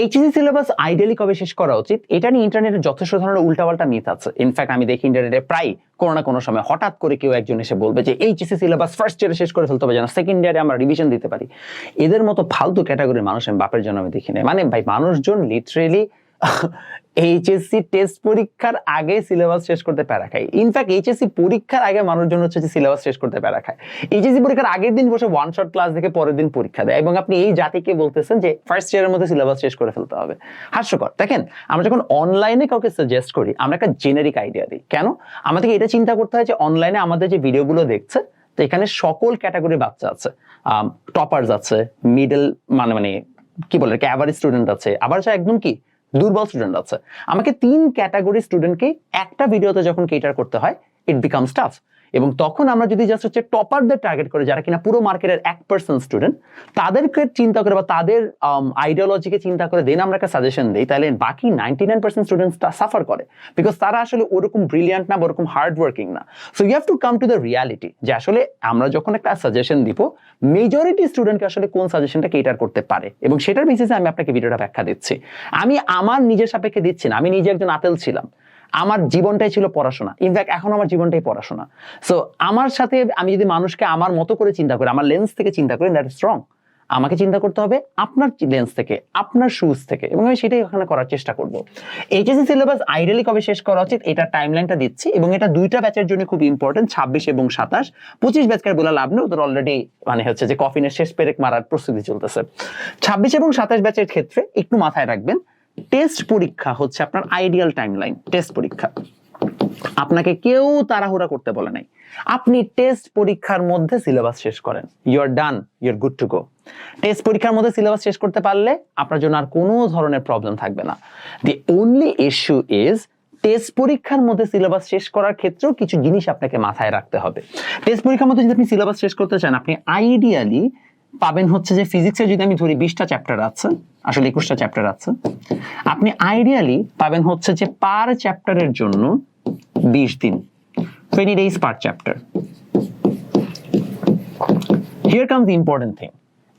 HSC syllabus ideally কবে শেষ করা উচিত? এটা নিয়ে ইন্টারনেটে যথেষ্ট ধরনের উল্টাপাল্টা মিথ আছে। ইনফ্যাক্ট আমি দেখি ইন্টারনেটে প্রায় কোনো না কোনো সময় হঠাৎ করে কেউ একজন এসে বলবে যে এইচএসি সিলেবাস ফার্স্ট ইয়ারে শেষ করে ফেলতে হবে যেন সেকেন্ড ইয়ারে আমরা রিভিশন দিতে পারি। এদের মতো ফালতু ক্যাটাগরির মানুষ আমি বাপের জন্য আমি দেখি নাই। মানে ভাই, মানুষজন লিটারেলি এইচএসসি টেস্ট পরীক্ষার আগে সিলেবাস শেষ করতে প্যারা খায়। ইনফ্যাক্ট এইচএসসি পরীক্ষার আগে মানুষজন হচ্ছে যে সিলেবাস শেষ করতে প্যারা খায়। এইচএসসি পরীক্ষার আগের দিন বসে ওয়ান শট ক্লাস দেখে পরের দিন পরীক্ষা দেয় এবং আপনি এই জাতিকে বলতেছেন যে ফার্স্ট ইয়ারের মধ্যে সিলেবাস শেষ করে ফেলতে হবে। হাস্যকর। দেখেন, আমরা যখন অনলাইনে কাউকে সাজেস্ট করি, আমরা একটা জেনারিক আইডিয়া দিই। কেন? আমাদেরকে এটা চিন্তা করতে হয় যে অনলাইনে আমাদের যে ভিডিওগুলো দেখছে, তো এখানে সকল ক্যাটাগরির বাচ্চা আছে। টপার্স আছে মিডল মানে মানে কি বলে অ্যাভারেজ স্টুডেন্ট আছে। আবার একদম কি? দুর্বল স্টুডেন্ট আছে। আমাকে তিন ক্যাটাগরি স্টুডেন্টকে একটা ভিডিওতে যখন কেটার করতে হয় ইট বিকামস টাফ এবং তখন আমরা যদি জাস্ট হচ্ছে টপারদের টার্গেট করে, যারা কিনা পুরো মার্কেটের এক পার্সেন্ট স্টুডেন্ট তাদেরকে চিন্তা করে বা তাদের আইডিওলজিকে চিন্তা করে দেন আমরা একটা সাজেশন দিই, তাহলে বাকি নাইনটি নাইন পার্সেন্ট স্টুডেন্টসটা সাফার করে। বিকজ তারা আসলে ওরকম ব্রিলিয়ান্ট না ওরকম হার্ড ওয়ার্কিং না। So you have to come to the reality যে আসলে আমরা যখন একটা সাজেশন দিব মেজরিটি স্টুডেন্টকে আসলে কোন সাজেশনটা কেটার করতে পারে? এবং সেটার বেসিসে আমি আপনাকে ভিডিওটা ব্যাখ্যা দিচ্ছি। আমি আমার নিজের সাপেক্ষে দিচ্ছি না। আমি নিজে একজন আতেল ছিলাম। আমার জীবনটাই ছিল পড়াশোনা। ইনফ্যাক্ট এখন আমার জীবনটাই পড়াশোনা। সো আমার সাথে আমি যদি মানুষকে আমার মতো করে চিন্তা করি, আমার লেন্স থেকে চিন্তা করি দ্যাট স্ট্রং আমাকে চিন্তা করতে হবে আপনার লেন্স থেকে, আপনার শুজ থেকে, এবং আমি সেটাই ওখানে করার চেষ্টা করব। এইচএসসি সিলেবাস আইডিয়ালি কবে শেষ করা উচিত, এটা টাইমলাইনটা দিচ্ছি, এবং এটা দুইটা ব্যাচের জন্য খুব ইম্পর্টেন্ট ছাব্বিশ এবং সাতাশ। পঁচিশ ব্যাচকে বলে লাভ নেই, ওদের অলরেডি মানে হচ্ছে যে কফিনের শেষ পেরেক মারার প্রস্তুতি চলতেছে। ছাব্বিশ এবং সাতাশ ব্যাচের ক্ষেত্রে একটু মাথায় রাখবেন টেস্ট পরীক্ষা হচ্ছে আপনার আইডিয়াল টাইমলাইন টেস্ট পরীক্ষা। আপনাকে কেউ তাড়াহুড়া করতে বলে নাই। আপনি টেস্ট পরীক্ষার মধ্যে সিলেবাস শেষ করেন। You are done you are good to go test পরীক্ষার মধ্যে সিলেবাস শেষ করতে পারলে আপনার জন্য আর কোনো ধরনের প্রবলেম থাকবে না। The only issue is test পরীক্ষার মধ্যে সিলেবাস শেষ করার ক্ষেত্রেও কিছু জিনিস আপনাকে মাথায় রাখতে হবে। টেস্ট পরীক্ষার মধ্যে যদি আপনি সিলেবাস শেষ করতে চান, আপনি আইডিয়ালি পাবেন হচ্ছে যে ফিজিক্সে যদি আমি ধরি বিশটা চ্যাপ্টার আছে, আসলে একুশটা চ্যাপ্টার আছে, আপনি আইডিয়ালি পাবেন হচ্ছে যে পার চ্যাপ্টারের জন্য বিশ দিন। Twenty days per chapter here comes important thing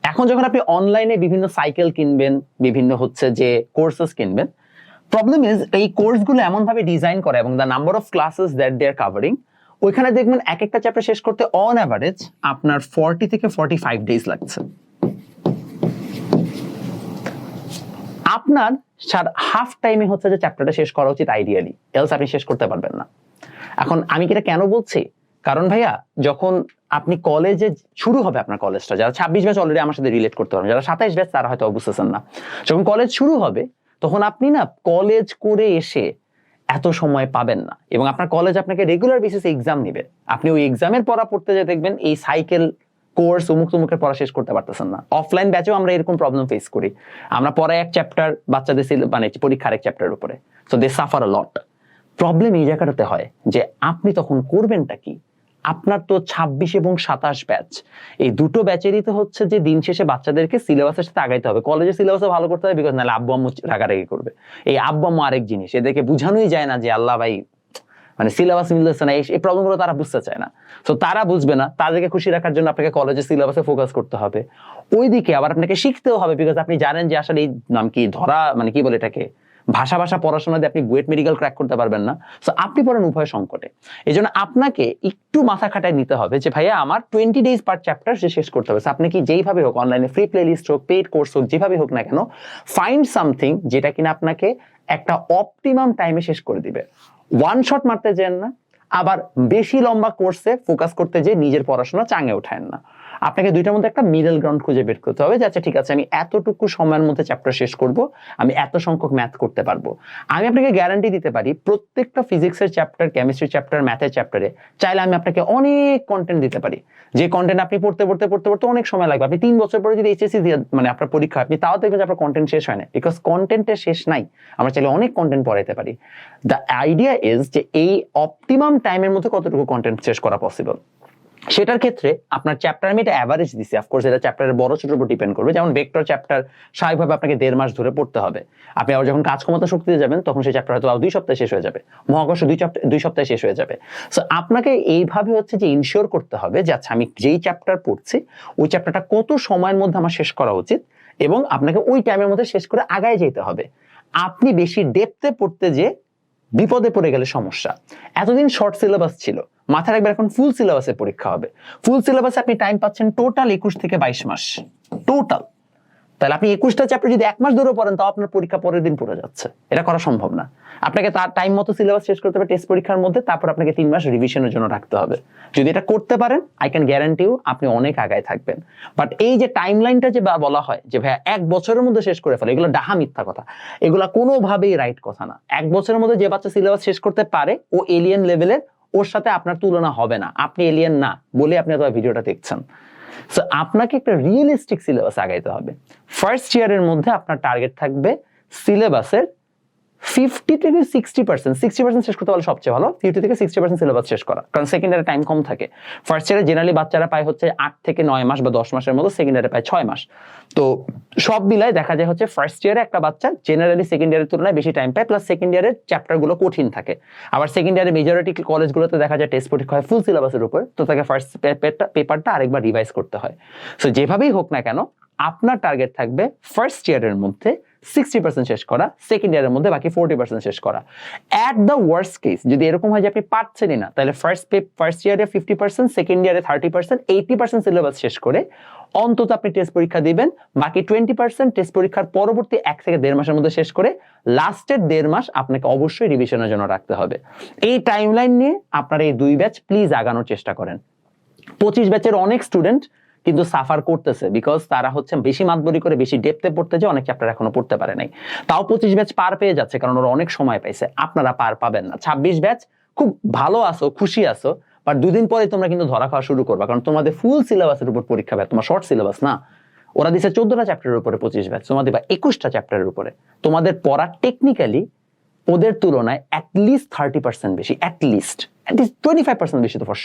এখন যখন আপনি অনলাইনে বিভিন্ন সাইকেল কিনবেন, বিভিন্ন হচ্ছে যে কোর্সেস কিনবেন প্রবলেম ইজ এই কোর্সগুলো এমনভাবে ডিজাইন করে এবং the number of classes that they are covering ওইখানে দেখবেন এক একটা চ্যাপ্টার শেষ করতে অন অ্যাভারেজ আপনার ফর্টি থেকে ফর্টি ফাইভ ডেজ লাগছে। আপনার সার হাফ টাইমে হচ্ছে যে চ্যাপ্টারটা শেষ করা উচিত আইডিয়ালি এলস আপনি শেষ করতে পারবেন না। এখন আমি এটা কেন বলছি? কারণ ভাইয়া, যখন আপনি কলেজে শুরু হবে আপনার কলেজটা যারা ছাব্বিশ ব্যাচ অলরেডি আমার সাথে রিলেট করতে পারবেন, যারা সাতাইশ ব্যাচ তারা হয়তো বুঝতেছেন না। যখন কলেজ শুরু হবে, তখন আপনি না কলেজ করে এসে এত সময় পাবেন না। এবং আপনার কলেজ আপনাকে রেগুলার বেসিসে এক্সাম নেবে। আপনি ওই এক্সামের পড়া পড়তে যে দেখবেন এই সাইকেল কোর্স উমুক তুমুকের পড়া শেষ করতে পারতেছেন না। অফলাইন ব্যাচেও আমরা এরকম প্রবলেম ফেস করি। আমরা পরে এক চ্যাপ্টার বাচ্চাদের মানে পরীক্ষার এক চ্যাপ্টারের উপরে। So they suffer a lot problem এই জায়গাটাতে হয় যে আপনি তখন করবেনটা কি? আপনার তো ছাব্বিশ এবং সাতাশ ব্যাচ এই দুটো ব্যাচেরই তো হচ্ছে যে দিন শেষে বাচ্চাদেরকে সিলেবাসের সাথে আগাইতে হবে। কলেজের সিলেবাসও ভালো করতে হবে বিকজ নাহলে আব্বু আম্মু রাগারাগি করবে। এই আব্বু আম্মু আরেক জিনিস, এদেরকে বুঝানোই যায় না যে আল্লাহ ভাই মানে সিলেবাস মিলতেছে না, এই প্রবলেমগুলো তারা বুঝতে চায় না। তো তারা বুঝবে না, তাদেরকে খুশি রাখার জন্য আপনাকে কলেজের সিলেবাসে ফোকাস করতে হবে। ওইদিকে আবার আপনাকে শিখতেও হবে বিকজ আপনি জানেন যে আসলে এই নাম কি ধরা মানে কি বলে এটাকে? ভাষা ভাষা পড়াশোনা দিয়ে আপনি বুয়েট মেডিকেল ক্র্যাক করতে পারবেন না। সো আপনি পড়েন উভয় সংকটে। এই জন্য আপনাকে একটু মাথা খাটায় নিতে হবে যে, ভাইয়া, আমার টোয়েন্টি ডেজ পার চ্যাপ্টার সে শেষ করতে হবে। আপনি কি যেইভাবে হোক অনলাইনে ফ্রি প্লে লিস্ট হোক পেড কোর্স হোক, যেভাবে হোক না কেন ফাইন্ড সামথিং যেটা কিনা আপনাকে একটা অপটিমাম টাইমে শেষ করে দিবে। ওয়ান শট মারতে যেন না, আবার বেশি লম্বা কোর্সে ফোকাস করতে যে নিজের পড়াশোনা চাঙে ওঠায় না। আপনাকে দুইটার মধ্যে একটা মিডল গ্রাউন্ড খুঁজে বের করতে হবে যে আচ্ছা ঠিক আছে, আমি এতটুকু সময়ের মধ্যে চ্যাপ্টার শেষ করব, আমি এত সংখ্যক ম্যাথ করতে পারব। আমি আপনাকে গ্যারান্টি দিতে পারি, প্রত্যেকটা ফিজিক্সের চ্যাপ্টার কেমিস্ট্রি চ্যাপ্টার ম্যাথের চ্যাপ্টারে চাইলে আমি আপনাকে অনেক কন্টেন্ট দিতে পারি। যে কন্টেন্ট আপনি পড়তে পড়তে পড়তে পড়তে অনেক সময় লাগবে। আপনি তিন বছর পরে যদি এইচএসসি দিয়ে মানে আপনার পরীক্ষা, আপনি তাও দেখবেন যে আপনার কন্টেন্ট শেষ হয় না। বিকজ কন্টেন্টের শেষ নাই। আমরা চাইলে অনেক কন্টেন্ট পড়াইতে পারি। দ্য আইডিয়া ইজ যে, এই অপটিমাম টাইমের মধ্যে কতটুকু কন্টেন্ট শেষ করা পসিবল সেটার ক্ষেত্রে আপনার চ্যাপ্টার আমি এটা অ্যাভারেজ দিছি অফকোর্স এটা চ্যাপ্টারের বড় ছোটোর উপর ডিপেন্ড করবে, যেমন ভেক্টর চ্যাপ্টার স্বাভাবিকভাবে আপনাকে দেড় মাস ধরে পড়তে হবে। আপনি আবার যখন কাজ ক্ষমতা শক্তিতে যাবেন, তখন সেই চ্যাপ্টার হয়তো দুই সপ্তাহে শেষ হয়ে যাবে। মহাকর্ষ দুই চ্যাপ্টার দুই সপ্তাহে শেষ হয়ে যাবে। সো আপনাকে এইভাবে হচ্ছে যে ইনশিওর করতে হবে যে আচ্ছা আমি যেই চ্যাপ্টার পড়ছি, ওই চ্যাপ্টারটা কত সময়ের মধ্যে আমার শেষ করা উচিত এবং আপনাকে ওই টাইমের মধ্যে শেষ করে আগায় যেতে হবে। আপনি বেশি ডেপতে পড়তে যে বিপদে পড়ে গেলে সমস্যা। এতদিন শর্ট সিলেবাস ছিল মাথায় রাখবেন এখন ফুল সিলেবাসে পরীক্ষা হবে। ফুল সিলেবাসে আপনি টাইম পাচ্ছেন টোটাল একুশ থেকে বাইশ মাস। টোটাল তাহলে আপনি একুশটা চ্যাপ্টার যদি এক মাস ধরে পড়েন, তাও আপনার পরীক্ষা পরের দিন পড়ে যাচ্ছে। এটা করা সম্ভব না। আপনাকে তার টাইম মতো সিলেবাস শেষ করতে হবে টেস্ট পরীক্ষার মধ্যে, তারপর আপনাকে তিন মাস রিভিশনের জন্য রাখতে হবে। যদি এটা করতে পারেন আই ক্যান গ্যারান্টি আপনি অনেক আগায় থাকবেন। বাট এই যে টাইম লাইনটা যে বলা হয়, যে ভাইয়া এক বছরের মধ্যে শেষ করে ফেলে, এগুলো ডাহা মিথ্যা কথা। এগুলা কোনোভাবেই রাইট কথা না। এক বছরের মধ্যে যে বাচ্চা সিলেবাস শেষ করতে পারে, ও এলিয়েন লেভেলের ওর সাথে আপনার তুলনা হবে না। আপনি এলিয়েন না বলে আপনি অথবা ভিডিওটা দেখছেন। সো আপনাকে একটা রিয়েলিস্টিক সিলেবাস আগাইতে হবে। ফার্স্ট ইয়ারের মধ্যে আপনার টার্গেট থাকবে সিলেবাসের ফিফটি থেকে সিক্সটি পার্সেন্ট সিক্সটি পার্সেন্ট শেষ করতে পারলে সবচেয়ে ভালো ফিফটি থেকে সিক্সটি পার্সেন্ট সিলেবাস শেষ করা, কারণ সেকেন্ড টাইম কম থাকে। ফার্স্ট ইয়ারে জেনারেলি বাচ্চারা পায় হচ্ছে আট থেকে নয় মাস বা দশ মাসের মতো সেকেন্ড ইয়ারে পায় ছয় মাস। তো সব মিলায় দেখা যায় হচ্ছে ফার্স্ট ইয়ারে একটা বাচ্চা জেনারেলি সেকেন্ড ইয়ারের তুলনায় বেশি টাইম পায় প্লাস সেকেন্ড ইয়ারের চ্যাপ্টারগুলো কঠিন থাকে। আবার সেকেন্ড ইয়ারে মেজরিটি কলেজগুলোতে দেখা যায় টেস্ট পরীক্ষা হয় ফুল সিলেবাসের উপর, তো তাকে ফার্স্ট পেপারটা আরেকবার রিভাইজ করতে হয়। সো যেভাবেই হোক না কেন, আপনার টার্গেট থাকবে ফার্স্ট ইয়ারের মধ্যে সিক্সটি পার্সেন্ট শেষ করা সেকেন্ড ইয়ারের মধ্যে বাকি ফোর্টি পার্সেন্ট শেষ করা। অ্যাট দ্য ওয়ার্স্ট কেস যদি এরকম হয় যে আপনি পারছেনই না, তাহলে ফার্স্ট পে ফার্স্ট ইয়ারে ফিফটি পার্সেন্ট সেকেন্ড ইয়ারে thirty percent eighty percent syllabus শেষ করে অন্তত আপনি টেস্ট পরীক্ষা দিবেন, বাকি টোয়েন্টি পার্সেন্ট টেস্ট পরীক্ষার পরবর্তী এক থেকে দেড় মাসের মধ্যে শেষ করে লাস্টের দেড় মাস আপনাকে অবশ্যই রিভিশনের জন্য রাখতে হবে। এই টাইমলাইন নিয়ে আপনারা এই দুই ব্যাচ প্লিজ আগানোর চেষ্টা করেন। পঁচিশ ব্যাচের অনেক স্টুডেন্ট কিন্তু সাফার করতেছে বিকজ তারা হচ্ছে বেশি মাতবরি করে, বেশি ডেপতে পড়তে যে অনেক চ্যাপ্টার এখনও পড়তে পারে নাই। তাও পঁচিশ ব্যাচ পার পেয়ে যাচ্ছে, কারণ ওরা অনেক সময় পাইছে, আপনারা পার পাবেন না। ছাব্বিশ ব্যাচ খুব ভালো আসো খুশি আসো বাট দুদিন পরে তোমরা কিন্তু ধরা খাওয়া শুরু করবা, কারণ তোমাদের ফুল সিলেবাসের উপর পরীক্ষা ব্যাচ তোমার শর্ট সিলেবাস না। ওরা দিছে চোদ্দটা চ্যাপ্টারের উপরে পঁচিশ ব্যাচ তোমাদের বা একুশটা চ্যাপ্টারের উপরে। তোমাদের পড়া টেকনিক্যালি ওদের তুলনায় অ্যাটলিস্ট থার্টি পার্সেন্ট বেশি at least at least twenty five percent বেশি তো ফর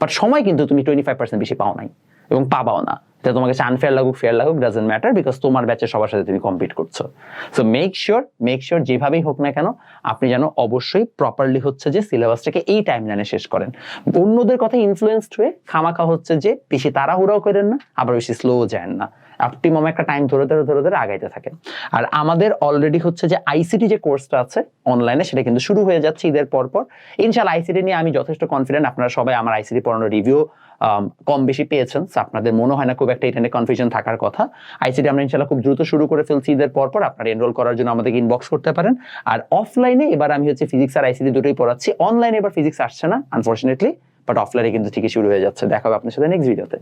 বাট সময় কিন্তু তুমি টোয়েন্টি ফাইভ পার্সেন্ট বেশি পাও নাই। এবং পাবাও না। এটা তোমাকে আনফেয়ার লাগুক, ফেয়ার লাগুক ডাজেন্ট ম্যাটার বিকজ তোমার ব্যাচে সবার সাথে তুমি কম্পিট করছ। So make sure make sure যেভাবেই হোক না কেন, আপনি যেন অবশ্যই প্রপারলি হচ্ছে যে সিলেবাসটাকে এই টাইম লাইনে শেষ করেন। অন্যদের কথা ইনফ্লুয়েসড হয়ে খামাখা হচ্ছে যে বেশি তাড়াহুড়াও করেন না, আবার বেশি স্লো যান না। অপটিমাম একটা টাইম ধরে ধরে ধরে ধরে আগাইতে থাকে আর আমাদের অলরেডি হচ্ছে যে আইসিটি যে কোর্সটা আছে অনলাইনে সেটা কিন্তু শুরু হয়ে যাচ্ছে ঈদের পর পর ইনশাল্লাহ আইসিটি নিয়ে আমি যথেষ্ট কনফিডেন্ট আপনারা সবাই আমার আইসিটি পড়ানোর রিভিউ কম বেশি পেয়েছেন। আপনাদের মনে হয় না খুব একটা এখানে কনফিউশন থাকার কথা। আইসিটি আমরা ইনশাল্লাহ খুব দ্রুত শুরু করে ফেলছি ঈদের পরপর পর। আপনারা এনরোল করার জন্য আমাদেরকে ইনবক্স করতে পারেন। আর অফলাইনে এবার আমি হচ্ছে ফিজিক্স আর আইসিটি দুটোই পড়াচ্ছি। অনলাইনে এবার ফিজিক্স আসছে না আনফর্চুনেটলি বাট অফলাইনে কিন্তু ঠিকই শুরু হয়ে যাচ্ছে। দেখা হবে আপনার সাথে নেক্সট ভিডিওতে